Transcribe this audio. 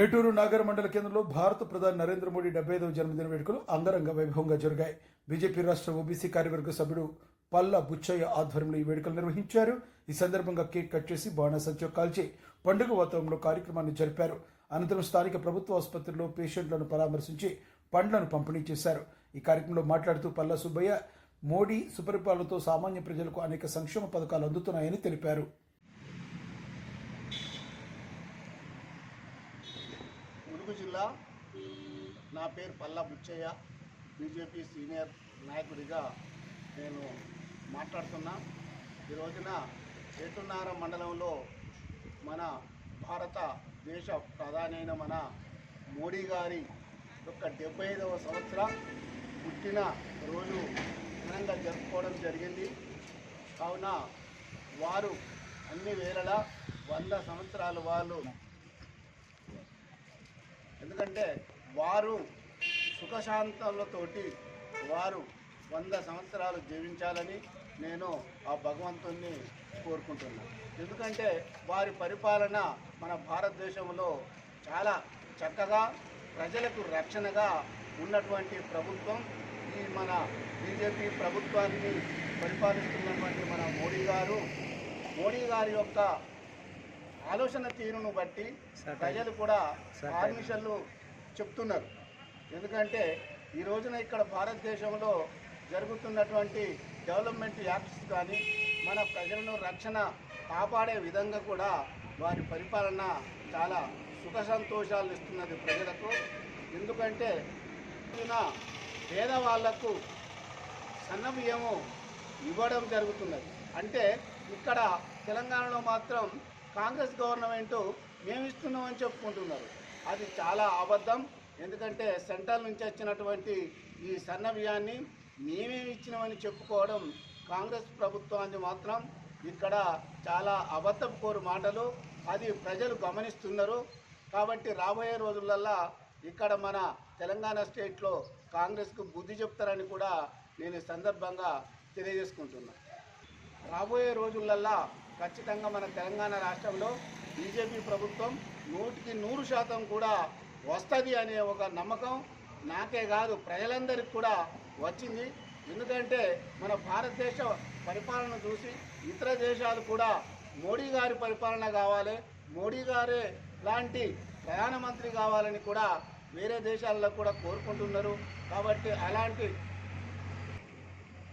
ఏటూరు నాగర్ మండల కేంద్రంలో భారత ప్రధాని నరేంద్ర మోడీ డెబ్బై ఐదవ జన్మదిన వేడుకలు అంగరంగ వైభవంగా జరిగాయి. బీజేపీ రాష్ట్ర ఓబీసీ కార్యవర్గ సభ్యుడు పల్ల బుచ్చయ్య ఆధ్వర్యంలో ఈ వేడుకలు నిర్వహించారు. ఈ సందర్భంగా కేక్ కట్ చేసి బాణాసంచో కాల్చి పండుగ వాతావరణంలో కార్యక్రమాన్ని జరిపారు. అనంతరం స్థానిక ప్రభుత్వ ఆసుపత్రిలో పేషెంట్లను పరామర్శించి పండ్లను పంపిణీ చేశారు. ఈ కార్యక్రమంలో మాట్లాడుతూ పల్లా సుబ్బయ్య మోడీ సుపరిపాలనతో సామాన్య ప్రజలకు అనేక సంక్షేమ పథకాలు అందుతున్నాయని తెలిపారు. జిల్లా. నా పేరు పల్లా బుచ్చయ్య. బీజేపీ సీనియర్ నాయకుడిగా నేను మాట్లాడుతున్నా. ఈ రోజున చేతున్నార మండలంలో మన భారత దేశ ప్రధాని అయిన మన మోడీ గారి యొక్క డెబ్బై ఐదవ సంవత్సర పుట్టిన రోజు ఘనంగా జరుపుకోవడం జరిగింది. కావున వారు అన్ని వేళలా వంద సంవత్సరాలు వాళ్ళు ఎందుకంటే వారు సుఖశాంతాలతోటి వారు వంద సంవత్సరాలు జీవించాలని నేను ఆ భగవంతుణ్ణి కోరుకుంటున్నాను ఎందుకంటే వారి పరిపాలన మన భారతదేశంలో చాలా చక్కగా ప్రజలకు రక్షణగా ఉన్నటువంటి ప్రభుత్వం. ఈ మన బీజేపీ ప్రభుత్వాన్ని పరిపాలిస్తున్నటువంటి మన మోడీ గారు మోడీ గారి యొక్క ఆలోచన తీరును బట్టి ప్రజలు కూడా ఆర్మిషన్లు చెప్తున్నారు. ఎందుకంటే ఈ రోజున ఇక్కడ భారతదేశంలో జరుగుతున్నటువంటి డెవలప్మెంట్ యాక్ట్స్ కానీ మన ప్రజలను రక్షణ కాపాడే విధంగా కూడా వారి పరిపాలన చాలా సుఖ సంతోషాలు ఇస్తున్నది ప్రజలకు. ఎందుకంటే పేదవాళ్ళకు సన్న బియ్యము ఇవ్వడం జరుగుతున్నది. అంటే ఇక్కడ తెలంగాణలో మాత్రం కాంగ్రెస్ గవర్నమెంట్ మేము ఇస్తున్నామని చెప్పుకుంటున్నారు. అది చాలా అబద్ధం. ఎందుకంటే సెంట్రల్ నుంచి వచ్చినటువంటి ఈ సన్న బియ్యాన్ని మేమేమి ఇచ్చినామని చెప్పుకోవడం కాంగ్రెస్ ప్రభుత్వాన్ని మాత్రం ఇక్కడ చాలా అబద్ధపు కోరు మాటలు. అది ప్రజలు గమనిస్తున్నారు. కాబట్టి రాబోయే రోజులల్లా ఇక్కడ మన తెలంగాణ స్టేట్లో కాంగ్రెస్కు బుద్ధి చెప్తారని కూడా నేను సందర్భంగా తెలియజేసుకుంటున్నాను రాబోయే రోజులల్లా ఖచ్చితంగా మన తెలంగాణ రాష్ట్రంలో బీజేపీ ప్రభుత్వం నూటికి నూరు శాతం కూడా వస్తుంది అనే ఒక నమ్మకం నాకే కాదు ప్రజలందరికీ కూడా వచ్చింది. ఎందుకంటే మన భారతదేశ పరిపాలన చూసి ఇతర దేశాలు కూడా మోడీ గారి పరిపాలన కావాలి మోడీ గారే లాంటి ప్రధానమంత్రి కావాలని కూడా వేరే దేశాల్లో కూడా కోరుకుంటున్నారు. కాబట్టి అలాంటి